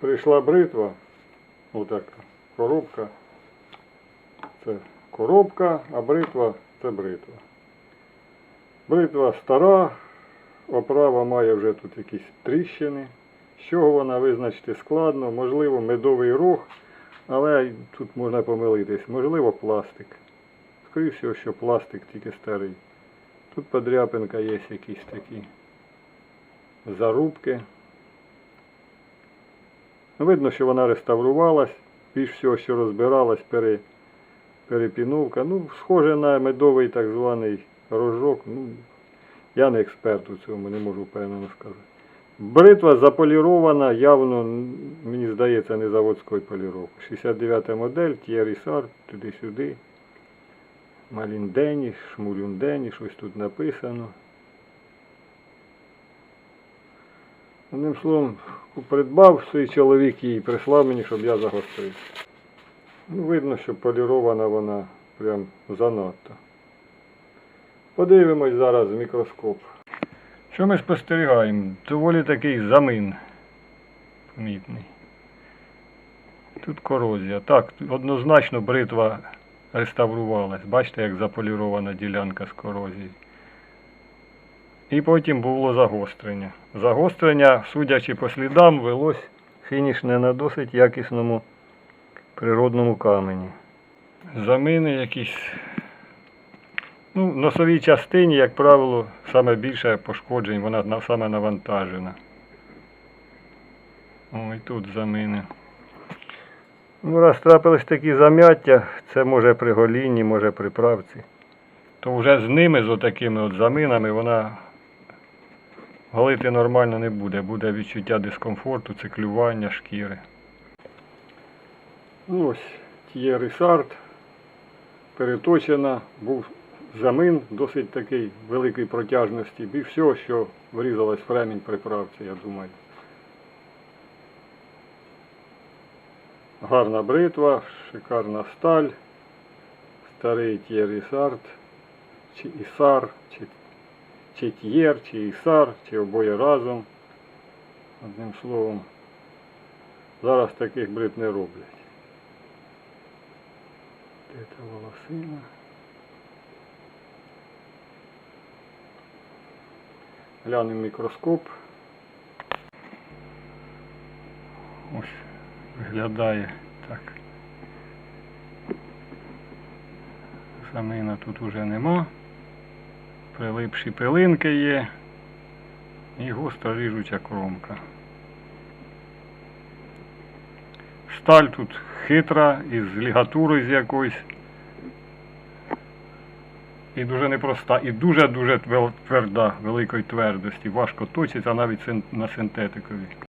Прийшла бритва, отака коробка. Це коробка, а бритва це бритва. Бритва стара, оправа має вже тут якісь тріщини. З чого вона визначити складно, можливо, медовий рог, але тут можна помилитись, можливо, пластик. Скоріше всього, що пластик тільки старий. Тут подряпинка є якісь такі зарубки. Видно, що вона реставрувалась, більш всього, що розбиралась, пере, перепіновка. Ну, схоже на медовий так званий рожок. Ну, я не експерт у цьому, не можу впевнено сказати. Бритва заполірована, явно, мені здається, не заводською поліровкою. 69 модель, Sar, туди-сюди. Маліндені, Шмулюндені, щось тут написано. Одним словом, придбав свій чоловік її, прислав мені, щоб я загострив. Ну, видно, що полірована вона прям занадто. Подивимось зараз в мікроскоп. Що ми спостерігаємо? Доволі такий замин помітний. Тут корозія. Так, однозначно бритва реставрувалась. Бачите, як заполірована ділянка з корозії. І потім було загострення. Загострення, судячи по слідам, велось фінішне на досить якісному природному камені. Замини якісь. Ну, в носовій частині, як правило, саме більше пошкоджень, вона саме навантажена. Ой, тут замини. Ну, раз трапились такі зам'яття, це може при голінні, може при правці. То вже з ними, з отакими от заминами, вона голити нормально не буде. Буде відчуття дискомфорту, циклювання шкіри. Ну, ось Т'єрі Сарт переточена, був замин досить такий великої протяжності. Більш всього, що врізалась в ремінь при правці, я думаю. Гарна бритва, шикарна сталь, старий Т'єрі Сарт, чи Ісар, чи, чи Т'єр, чи Ісар, чи обоє разом. Одним словом, зараз таких брит не роблять. Де волосина? Глянемо мікроскоп. Ось виглядає так. Самина тут уже нема. Прилипші пилинки є. І густро ріжуча кромка. Сталь тут хитра, із лігатурою з якоюсь. І дуже непроста, і дуже-дуже тверда, великої твердості. Важко точиться навіть на синтетикові.